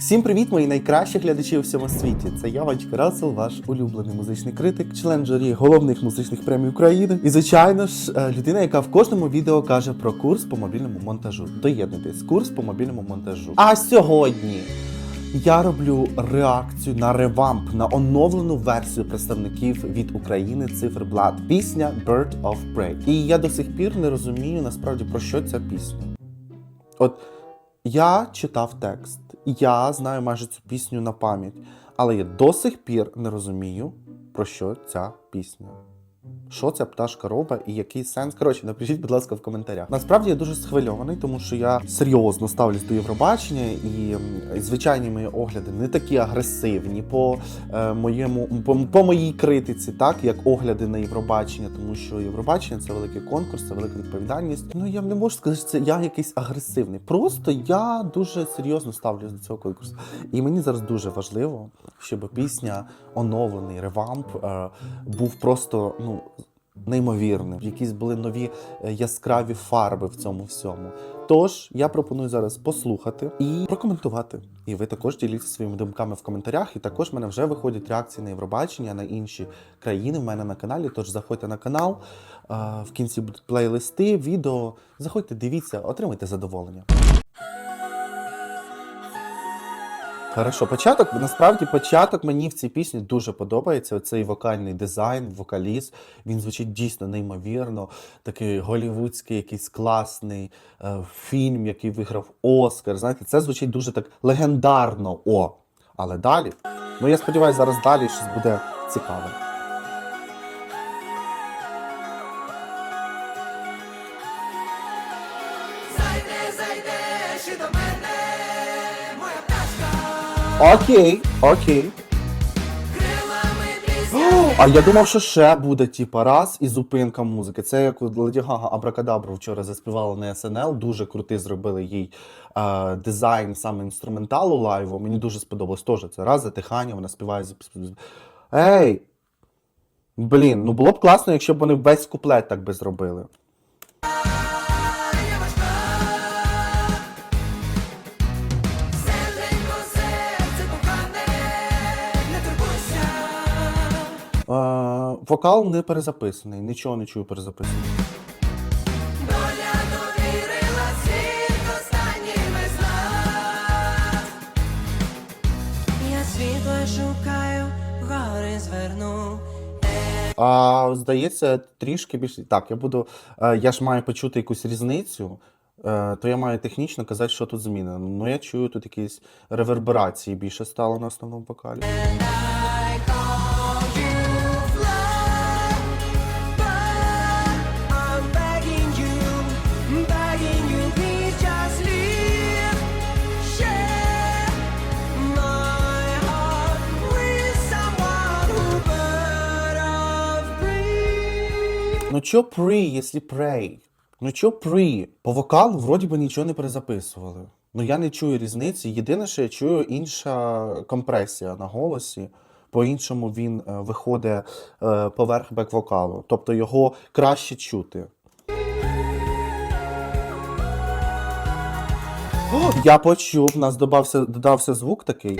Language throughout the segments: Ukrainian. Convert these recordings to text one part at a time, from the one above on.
Всім привіт, мої найкращі глядачі у всьому світі. Це я, Ванчик Расел, ваш улюблений музичний критик, член журі головних музичних премій України. І, звичайно ж, е, людина, яка в кожному відео каже про курс по мобільному монтажу. Доєднуйтесь, курс по мобільному монтажу. А сьогодні я роблю реакцію на ревамп, на оновлену версію представників від України циферблат. Пісня Bird of Prey. І я до сих пір не розумію насправді про що ця пісня. От я читав текст, я знаю майже цю пісню на пам'ять, але я до сих пір не розумію, про що ця пісня. Що ця пташка робить і який сенс? Коротше, напишіть, будь ласка, в коментарях. Насправді я дуже схвильований, тому що я серйозно ставлюсь до Євробачення, і звичайні мої огляди не такі агресивні по е, моєму по, по моїй критиці, так як огляди на Євробачення, тому що Євробачення це великий конкурс, це велика відповідальність. Ну я не можу сказати, що це я якийсь агресивний. Просто я дуже серйозно ставлюсь до цього конкурсу. І мені зараз дуже важливо, щоб пісня оновлений ревамп е, був просто ну. Неймовірним, якісь були нові е, яскраві фарби в цьому всьому. Тож я пропоную зараз послухати і прокоментувати. І ви також діліться своїми думками в коментарях. І також в мене вже виходять реакції на Євробачення на інші країни в мене на каналі. Тож заходьте на канал. е, В кінці будуть плейлисти, відео. Заходьте, дивіться, отримайте задоволення. Хорошо, початок насправді початок мені в цій пісні дуже подобається. Оцей вокальний дизайн, вокаліст. Він звучить дійсно неймовірно. Такий голівудський, якийсь класний е, фільм, який виграв Оскар. Знаєте, це звучить дуже так легендарно. О, але далі. Ну я сподіваюся, зараз далі щось буде цікаве. Зайди, зайдеш і до мене, Окей, окей. А я думав, що ще буде, типа, раз і зупинка музики. Це як Леді Гага Абракадабру вчора заспівала на СНЛ. Дуже крутий зробили їй е, дизайн саме інструменталу лайву. Мені дуже сподобалось теж. Це раз затихання, вона співає. Ей! Блін, ну було б класно, якщо б вони весь куплет так би зробили. Вокал не перезаписаний, нічого не чую перезаписаний. Доля довірила світ останніми знак. Я світло шукаю, гори зверну. А, здається, трішки більше. Так, я буду. е, Я ж маю почути якусь різницю, е, то я маю технічно казати, що тут змінено. Ну, я чую тут якісь реверберації більше стало на основному вокалі. Чо pre, якщо pray? Ну, чо pre? По вокалу вроді би нічого не перезаписували. Ну, я не чую різниці. Єдине, що я чую інша компресія на голосі. По-іншому він е, виходить е, поверх бек-вокалу. Тобто його краще чути. О, я почув, у нас додався, додався звук такий.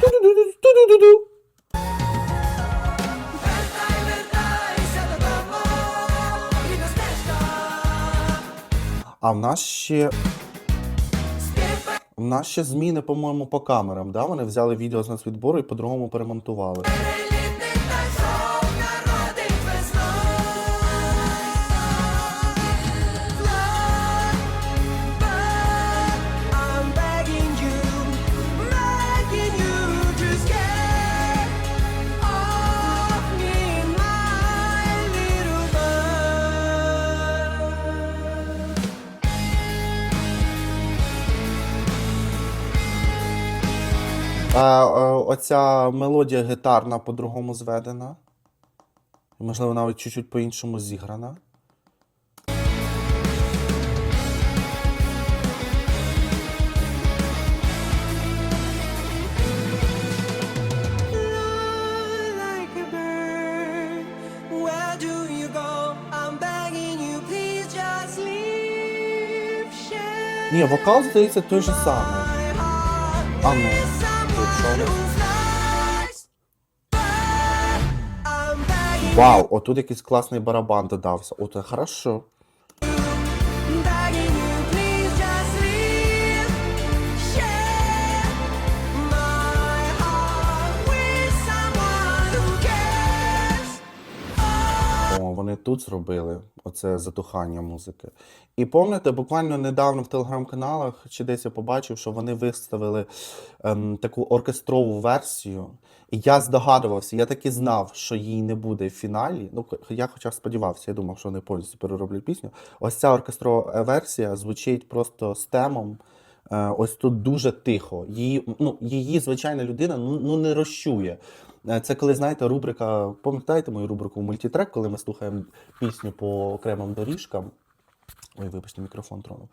Ту-ду-ду-ду-ду-ду-ду. А в нас ще. В нас ще зміни, по-моєму, по камерам. Да? Вони взяли відео з нацвідбору і по-другому перемонтували. А, е, оця мелодія гітарна по-другому зведена. Можливо, навіть чуть-чуть по-іншому зіграна. Ні, вокал здається той же самий. А ну, Вау, отут якийсь класний барабан додався. Ото хорошо. Тут зробили оце затухання музики. І пам'ятаєте, буквально недавно в телеграм-каналах чи десь я побачив, що вони виставили ем, таку оркестрову версію. І я здогадувався, я таки знав, що її не буде в фіналі. Ну, я хоча б сподівався, я думав, що вони повністю перероблять пісню. Ось ця оркестрова версія звучить просто з темом. Е, Ось тут дуже тихо. Її, ну, її звичайна людина ну, ну не розчує. Е, Це коли, знаєте, рубрика, пам'ятаєте мою рубрику мультитрек, коли ми слухаємо пісню по окремим доріжкам. Ой, вибачте, мікрофон тронув.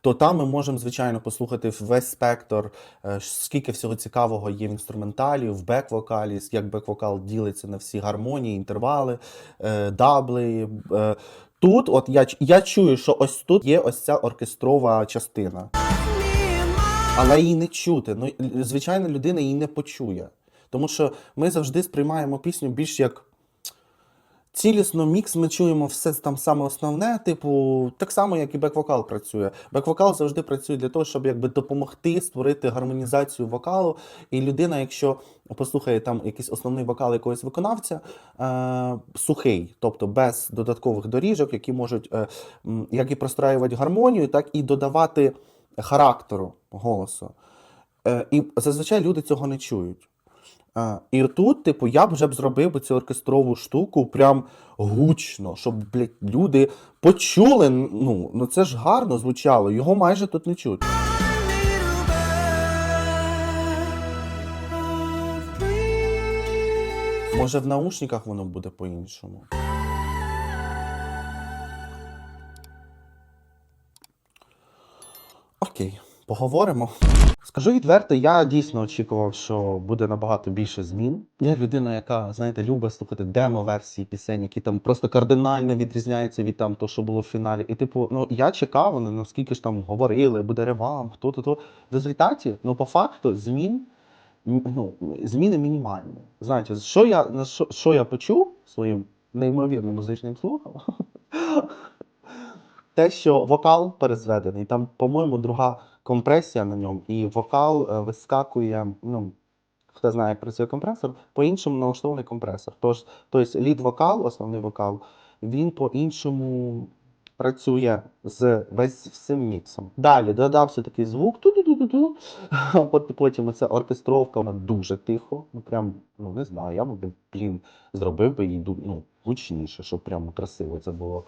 То там ми можемо, звичайно, послухати весь спектр, е, скільки всього цікавого є в інструменталі, в бек-вокалі, як бек-вокал ділиться на всі гармонії, інтервали, е, дабли. Тут, от я, я чую, що ось тут є ось ця оркестрова частина. Але її не чути. Ну, звичайна людина її не почує. Тому що ми завжди сприймаємо пісню більш як цілісно мікс, ми чуємо все там саме основне, типу, так само, як і бек-вокал працює. Бек-вокал завжди працює для того, щоб якби допомогти створити гармонізацію вокалу. І людина, якщо послухає там якийсь основний вокал якогось виконавця, е, сухий, тобто без додаткових доріжок, які можуть е, як і простраювати гармонію, так і додавати характеру голосу. Е, і зазвичай люди цього не чують. І тут, типу, я б вже б зробив цю оркестрову штуку прям гучно, щоб блядь, люди почули. Ну, ну це ж гарно звучало, його майже тут не dreams. Може, в наушниках воно буде по-іншому. Окей, поговоримо. Скажу відверто, я дійсно очікував, що буде набагато більше змін. Я людина, яка, знаєте, любить слухати демо-версії пісень, які там просто кардинально відрізняються від там того, що було в фіналі. І, типу, ну я чекав, вони наскільки ж там говорили, буде ревам, хто то то. В результаті, ну по факту, змін ну, зміни мінімальні. Знаєте, що я, на що, що я почув своїм неймовірним музичним слухом? Те, що вокал перезведений, там, по-моєму, друга компресія на ньому, і вокал е, вискакує, ну, хто знає, як працює компресор, по-іншому налаштований компресор. Тож, тобто лід вокал, основний вокал, він по-іншому працює з весь всім міксом. Далі додався такий звук. А потім оця оркестровка, вона дуже тихо. Ну прям, ну не знаю, я б, блін, зробив би її ну, гучніше, щоб прямо красиво це було.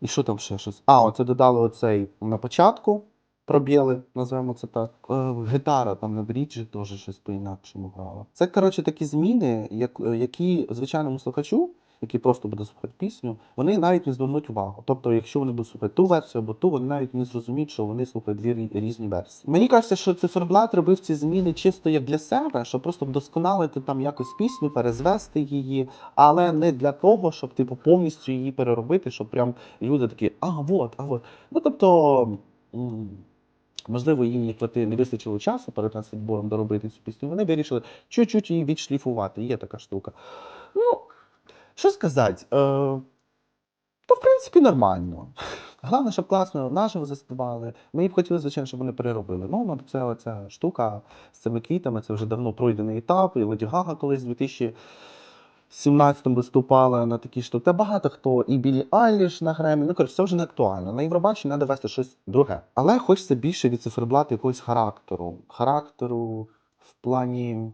І що там ще щось? А, оце додали оцей на початку. Пробіли, називаємо це так. Е, гітара там на бріджі теж щось по-інакшому грала. Це, коротше, такі зміни, е, які звичайному слухачу, який просто буде слухати пісню, вони навіть не звернуть увагу. Тобто, якщо вони будуть слухати ту версію або ту, вони навіть не зрозуміють, що вони слухають дві різні версії. Мені кажеться, що циферблат робив ці зміни чисто як для себе, щоб просто вдосконалити там якось пісню, перезвести її, але не для того, щоб типу повністю її переробити, щоб прям люди такі, а вот, а вот. Ну тобто. Можливо, їм не не вистачило часу перед нас відбором доробити цю пісню. Вони вирішили чуть-чуть її відшліфувати. Є така штука. Ну, що сказати, е, то в принципі нормально. Головне, щоб класно наживо заспівали. Ми б хотіли, звичайно, щоб вони переробили. Ну, ну це ця штука з цими квітами. Це вже давно пройдений етап. І Леді Гага колись 2000 17-м виступала на такі штуки Та багато хто, і Білі Айліш на Гремі. Ну коротше, це вже не актуально. На Євробаченні треба вести щось друге. Але хочеться більше від циферблату якогось характеру. Характеру в плані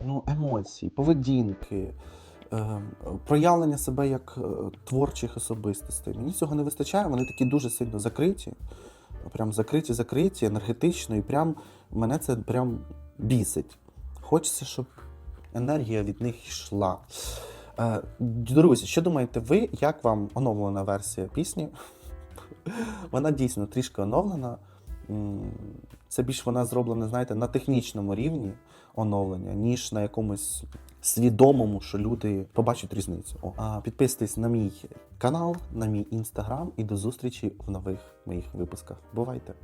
ну, емоцій, поведінки, е проявлення себе як е, творчих особистостей. Мені цього не вистачає, вони такі дуже сильно закриті. Прям закриті, закриті, енергетично, і прям мене це прям бісить. Хочеться, щоб енергія від них йшла. Е, друзі, що думаєте ви, як вам оновлена версія пісні? Вона дійсно трішки оновлена. це більш вона зроблена, знаєте, на технічному рівні оновлення, ніж на якомусь свідомому, що люди побачать різницю. О, а підписуйтесь на мій канал, на мій інстаграм і до зустрічі в нових моїх випусках. Бувайте!